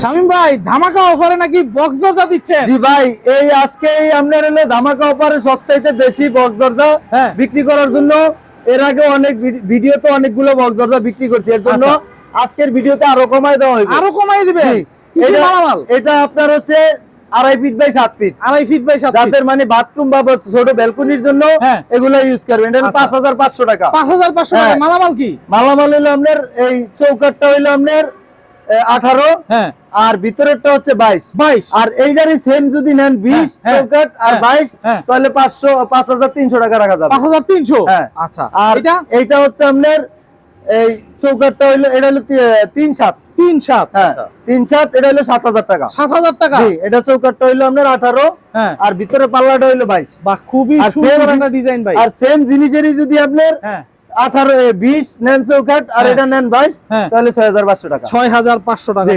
শামিম ভাই ধামাকা অফারে নাকি বক্স দরজা দিচ্ছেন? জি ভাই এই আজকে এই আপনার হলো ধামাকা অফারে সবচাইতে বেশি বক্স দরজা হ্যাঁ। বিক্রি করার জন্য। এর আগে অনেক ভিডিওতে অনেকগুলো বক্স দরজা বিক্রি করছি। এর জন্য আচ্ছা। আজকের ভিডিওতে আরও কমায় দেওয়া হয়েছে আরও কমাই দিবে এটা আপনার হচ্ছে আড়াই ফিট বাই সাত ফিট আড়াই ফিট বাই সাত যাদের মানে বাথরুম বা ছোট ব্যালকনির জন্য হ্যাঁ। এগুলো ইউজ করবেন। এটা আচ্ছা। পাঁচ হাজার পাঁচশো টাকা। পাঁচ হাজার পাঁচশো টাকা। হ্যাঁ। মালামাল কি? মালামাল হলো আপনার এই চৌকাটটা হইল আপনার আঠারো হ্যাঁ। আর ভিতরেরটা হচ্ছে বাইশ। বাইশ। আর এইটারই সেম যদি নেন বিশ হ্যাঁ, চৌকাট আর হ্যাঁ, বাইশ হ্যাঁ। তাহলে পাঁচশো পাঁচ হাজার তিনশো টাকা রাখা যাবে। পাঁচ হাজার তিনশো? হ্যাঁ। আচ্ছা। আর এটা? এইটা হচ্ছে আপনার এই চৌকাটটা হইল এটা হলো তিন সাত। তিন সাত হ্যাঁ আচ্ছা। তিন সাত এটা হলো সাত হাজার টাকা। সাত হাজার টাকা? এটা চৌকাটটা হইল আপনার আঠারো হ্যাঁ। আর ভিতরে পাল্লাটা হইল বাইশ। বাহ খুবই সুন্দর একটা ডিজাইন ভাই। আর সেম জিনিসেরই যদি আপনার হ্যাঁ। আঠারো বিশ নেন চৌকাট আর হ্যাঁ। এটা নেন বাইশ হ্যাঁ। তাহলে ছয় হাজার পাঁচশো টাকা ছয় হাজার পাঁচশো টাকা